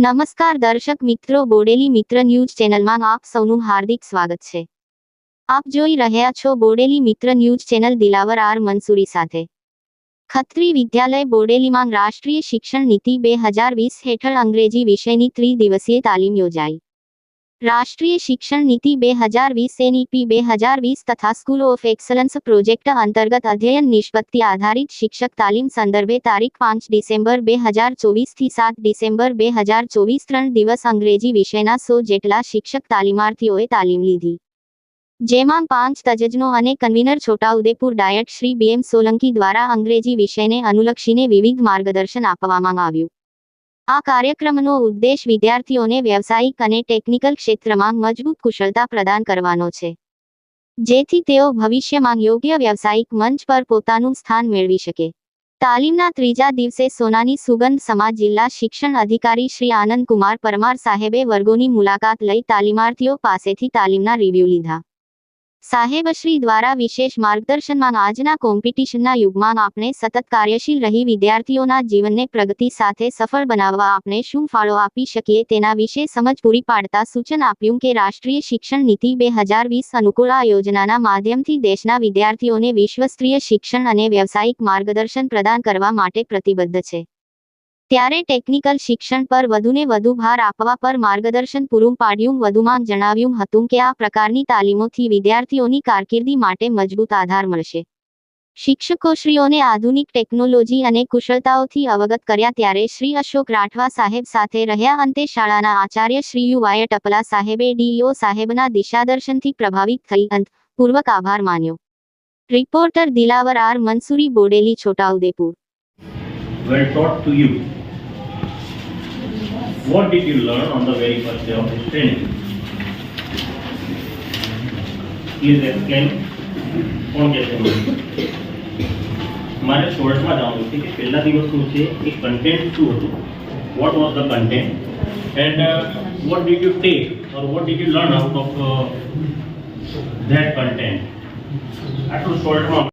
નમસ્કાર દર્શક મિત્રો, બોડેલી મિત્ર ન્યૂઝ ચેનલમાં આપ સૌનું હાર્દિક સ્વાગત છે. આપ જોઈ રહ્યા છો Bodeli Mitra news channel Dilawar R Mansuri સાથે. ખત્રી વિદ્યાલય બોડેલીમાં રાષ્ટ્રીય શિક્ષણ નીતિ બે હજાર વીસ હેઠળ અંગ્રેજી વિષયની ત્રિદિવસીય તાલીમ યોજાઈ. રાષ્ટ્રીય શિક્ષણ નીતિ બે હજાર વીસ એનઈપી બે હજાર વીસ તથા સ્કૂલ ઓફ એક્સલન્સ પ્રોજેક્ટ અંતર્ગત અધ્યયન નિષ્પત્તિ આધારિત શિક્ષક તાલીમ સંદર્ભે તારીખ પાંચ ડિસેમ્બર બે હજાર ચોવીસથી સાત ડિસેમ્બર બે હજાર ચોવીસ ત્રણ દિવસ અંગ્રેજી વિષયના સો જેટલા શિક્ષક તાલીમાર્થીઓએ તાલીમ લીધી. જેમાં પાંચ તજજ્ઞો અને convener Chhotaudepur DIET Shri BM Solanki દ્વારા અંગ્રેજી વિષયને અનુલક્ષીને વિવિધ માર્ગદર્શન આપવામાં આવ્યું. આ કાર્યક્રમનો ઉદ્દેશ વિદ્યાર્થીઓને વ્યવસાયિક અને ટેકનિકલ ક્ષેત્રમાં મજબૂત કુશળતા પ્રદાન કરવાનો છે. જેથી તેઓ ભવિષ્યમાં યોગ્ય વ્યવસાયિક મંચ પર પોતાનું સ્થાન મેળવી શકે. તાલીમના ત્રીજા દિવસે સોનાની સુગંધ સમાજ જિલ્લા શિક્ષણ અધિકારી શ્રી આનંદ કુમાર પરમાર સાહેબે વર્ગોની મુલાકાત લઈ તાલીમાર્થીઓ પાસેથી તાલીમના રિવ્યુ લીધા. સાહેબશ્રી દ્વારા વિશેષ માર્ગદર્શનમાં આજના કોમ્પિટિશનના યુગમાં આપણે સતત કાર્યશીલ રહી વિદ્યાર્થીઓના જીવનને પ્રગતિ સાથે સફળ બનાવવા આપણે શું ફાળો આપી શકીએ તેના વિશે સમજ પૂરી પાડતા સૂચન આપ્યું કે રાષ્ટ્રીય શિક્ષણ નીતિ બે હજાર વીસ અનુકૂળ આ યોજનાના માધ્યમથી દેશના વિદ્યાર્થીઓને વિશ્વસ્તરીય શિક્ષણ અને વ્યવસાયિક માર્ગદર્શન પ્રદાન કરવા માટે પ્રતિબદ્ધ છે. ત્યારે ટેકનિકલ શિક્ષણ પર વધુને વધુ ભાર આપવા પર માર્ગદર્શન પૂરું પાડ્યું. વધુમાં જણાવ્યું હતું કે આ પ્રકારની તાલીમોથી વિદ્યાર્થીઓની કારકિર્દી માટે મજબૂત આધાર મળશે. શિક્ષકોશ્રીઓને આધુનિક ટેકનોલોજી અને કુશળતાઓથી અવગત કર્યા ત્યારે શ્રી અશોક રાઠવા સાહેબ સાથે રહ્યા અંતે શાળાના આચાર્ય શ્રી યુવાય ટપલા સાહેબે ડીઈઓ સાહેબના દિશાદર્શનથી પ્રભાવિત થઈ અંત પૂર્વક આભાર માન્યો. Reporter Dilawar R. Mansuri Bodeli, Chhotaudepur. Were taught to you. What did you learn on the very first day of this training? Please explain. કોણ કહેશે મને? મારે શોર્ટમાં જાણવું છે કે પહેલા દિવસનું છે એ કન્ટેન્ટ શું હતું what was the content and what did you take or what did you learn out of that content આટલું શોર્ટમાં